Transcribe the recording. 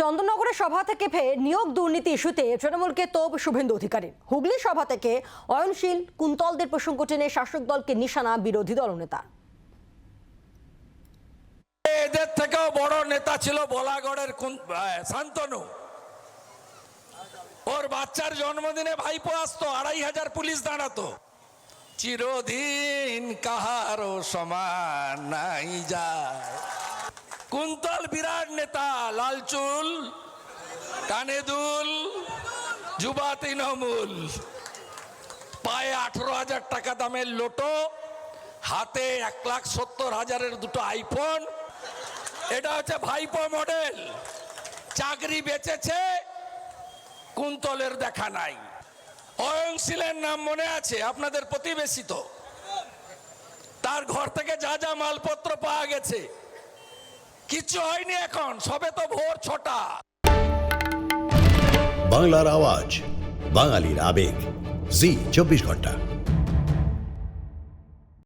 চন্দননগরের সভা থেকে ফের নিয়োগ দুর্নীতি ইস্যুতে তৃণমূলকে তোপ শুভেন্দু অধিকারী। হুগলি সভা থেকে অয়নশীল, কুন্তলদের প্রসঙ্গ টেনে শাসক দলকে নিশানা বিরোধী দলনেতা। এদের থেকেও বড় নেতা ছিল বলাগড়ের শান্তনু। ওর বাচ্চার জন্মদিনে ভাইপো আসতো, আড়াই হাজার পুলিশ দাঁড়াতো। চিরদিন কাহারও সমান নাই যায় কুন্তল বিরাট নেতা, লাল চুল, কানে দুল যুবা তৃণমূল পায়ে আঠেরো হাজার টাকা দামের লোটো, হাতে এক লাখ সত্তর হাজারের দুটো আইফোন। এটা হচ্ছে ভাইপো মডেল। চাকরি বেচেছে, কুন্তলের দেখা নাই। অয়ংশীলের নাম মনে আছে? আপনাদের প্রতিবেশী তো। তার ঘর থেকে যা যা মালপত্র পাওয়া গেছে। কিচ্ছু হয়নি এখন সবে তো ভোর ছটা। বাংলার আওয়াজ বাঙালির আবেগ। জি চব্বিশ ঘণ্টা।